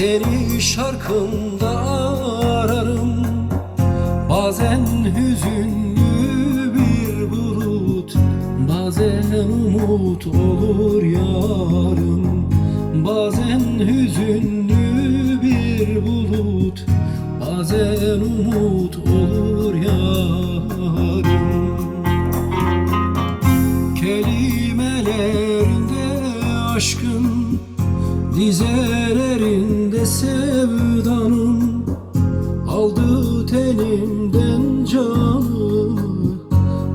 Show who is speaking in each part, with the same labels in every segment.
Speaker 1: Seni şarkımda ararım. Bazen hüzünlü bir bulut Bazen umut olur yarım. Bazen hüzünlü Sevdanın? Aldı tenimden canımı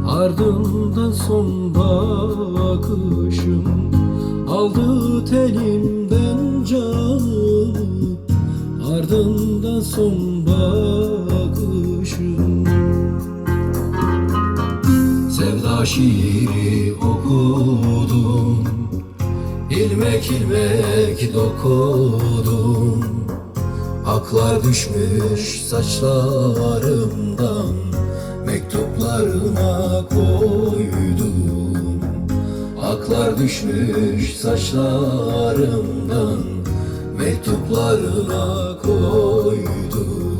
Speaker 1: Ardından son bakışım Aldı tenimden canımı Ardından son bakışım Sevda şiiri okudum İlmek ilmek dokudum. Aklar düşmüş saçlarımdan Mektuplarına koydum. Aklar düşmüş saçlarımdan Mektuplarına koydum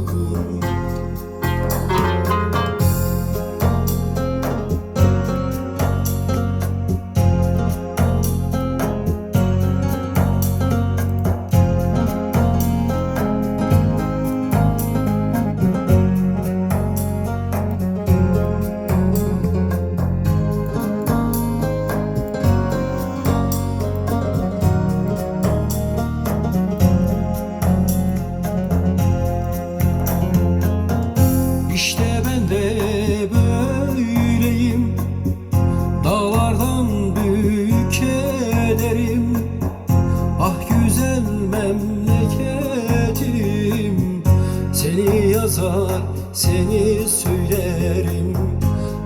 Speaker 1: yazar, seni söylerim.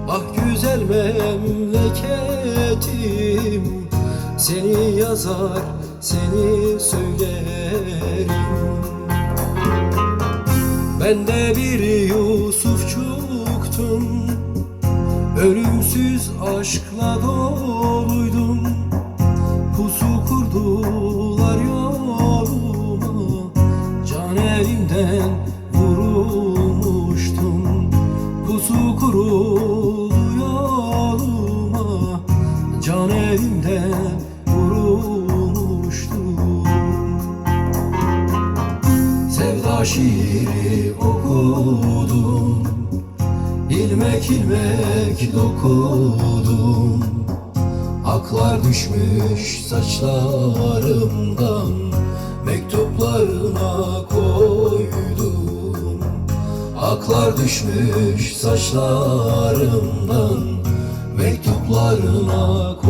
Speaker 1: Ah güzel memleketim Seni yazar, seni söylerim. Ben de bir Yusufçuktum Ölümsüz aşkla doluydum Pusu kurdular yoluma Can elimden Can elimden vurulmuştum Sevda şiiri okudum İlmek ilmek dokudum. Aklar düşmüş saçlarımdan Mektuplarına koydum. Aklar düşmüş saçlarımdan Mektuplarına koydum